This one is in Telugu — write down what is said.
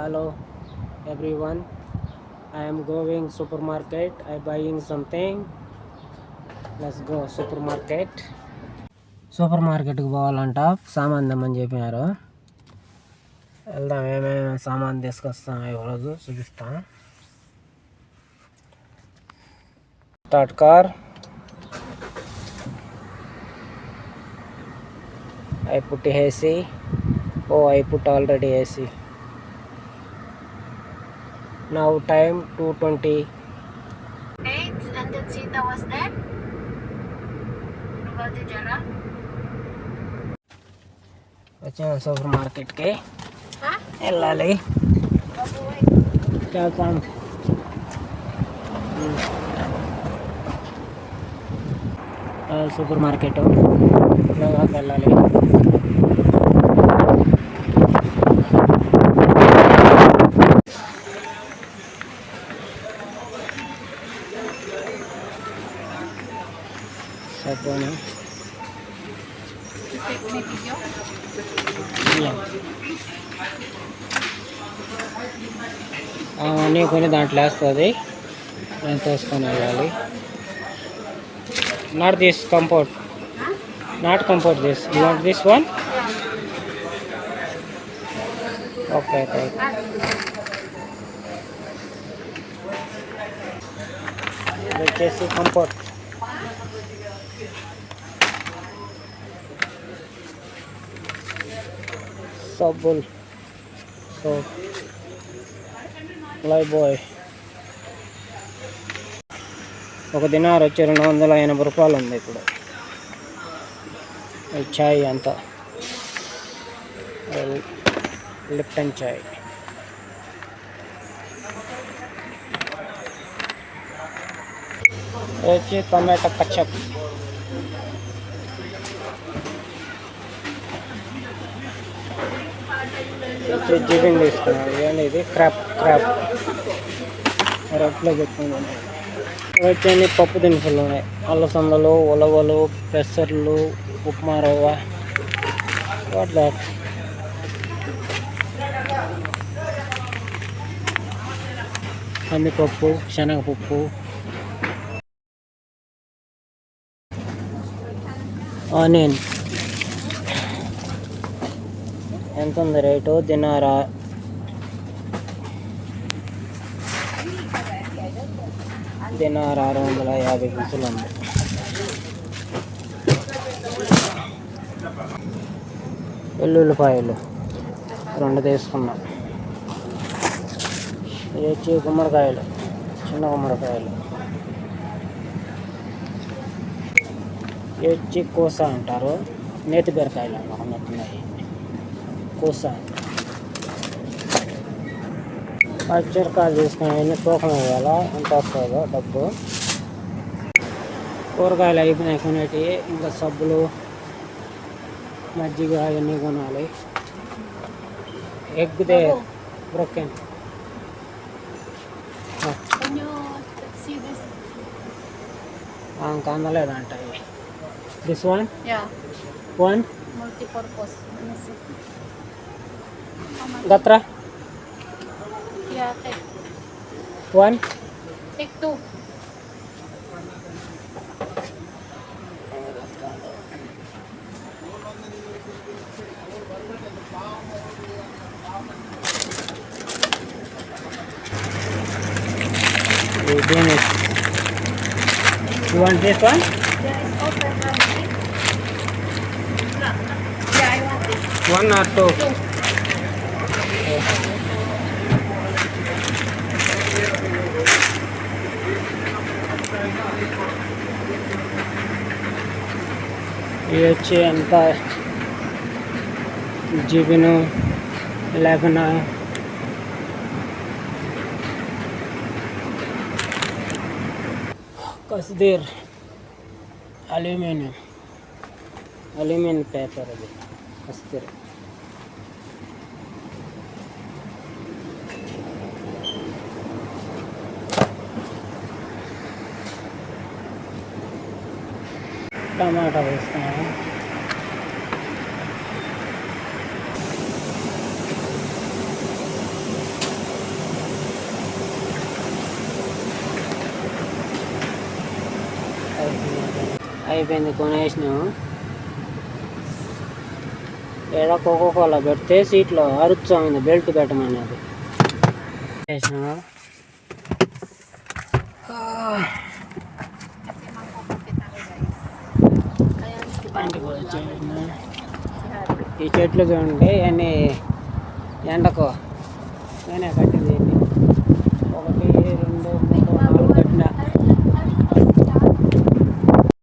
hello everyone. I am going supermarket. I buying something. Let's go supermarket. సూపర్ మార్కెట్కి పోవాలంట. సామాన్ తెమ్మని చెప్పినారు. వెళ్దాం ఏమేమి సామాన్ తీసుకొస్తాం ఈరోజు చూపిస్తాం. Start car I put AC oh I put already AC now time 220 8 and was अच्छा सुपर मार्केट के हाँ. क्या काम ಸೂಪರ್ ಮಾರ್ಕೆಟು ಇವಾಗ me video. అవన్నీ కొని దాంట్లో వేస్తుంది. నేను తీసుకొని వెళ్ళాలి. Not this comfort not comfort this you want this one okay right వచ్చేసి కంఫర్ట్ సబ్బుల్ సో బాయ్ ఒక దినారు వచ్చి రెండు వందల ఎనభై రూపాయలు ఉంది ఇప్పుడు. ఈ చాయ్ అంతా. లిప్టన్ చాయ్. వచ్చి టొమాటో కచ్చప్ వచ్చి జిబింగ్ తీసుకున్నాను ఇవన్నీ ఇది క్రాప్ క్రాప్. రొట్టెలో పెట్టుకున్నాను వచ్చేయండి పప్పు దినుసులు ఉన్నాయి. అల్లసందలు ఉలవలు పెసర్లు ఉప్మా రవ్వ. వాట్ దాట్ కందిపప్పు శనగపప్పు. ఆనియన్. ఎంత ఉంది రేటు దినారా దినారా ఆరు వందల యాభై పైసలు ఉంది వెల్లుల్లిపాయలు. రెండు తీసుకున్నాం. ఇది వచ్చి గుమ్మడికాయలు? చిన్న గుమ్మడికాయలు. ఇవి వచ్చి కోస అంటారు? నేతి బీరకాయలు అన్నమాట ఉన్నట్టున్నాయి కోస పచ్చిమిరకాయలు తీసుకుని ఎన్ని తూకం వేయాలా ఎంత వస్తుందో డబ్బు కూరగాయలు అయిపోయినాయి కొనేటివి ఇంకా సబ్బులు మజ్జిగ అవన్నీ కొనాలి egg they broken Can you see this? ఇంకా అందలేదంట this one Yeah. One Multi-purpose. Gatra? Yeah, take. One? Take two. Dennis. You want this one? Yeah, it's open. Nah, yeah, I want this. One or two? two. ये হচ্ছে এম্পায়ার জীবনো कसदीर अल्यूमिनियम। अल्यूमिनियम पेपर अभी कसदीर। టమాటా వేస్తాము అయిపోయింది కొనేసినాము ఏదో కోకో కోలా పెడితే సీట్లో అరుచుంది బెల్ట్ పెట్టమన్నది. వేసినాము ఈ చెట్లు చూడండి అన్ని ఎండకు. నేనే కట్టింది ఒకటి రెండు మూడు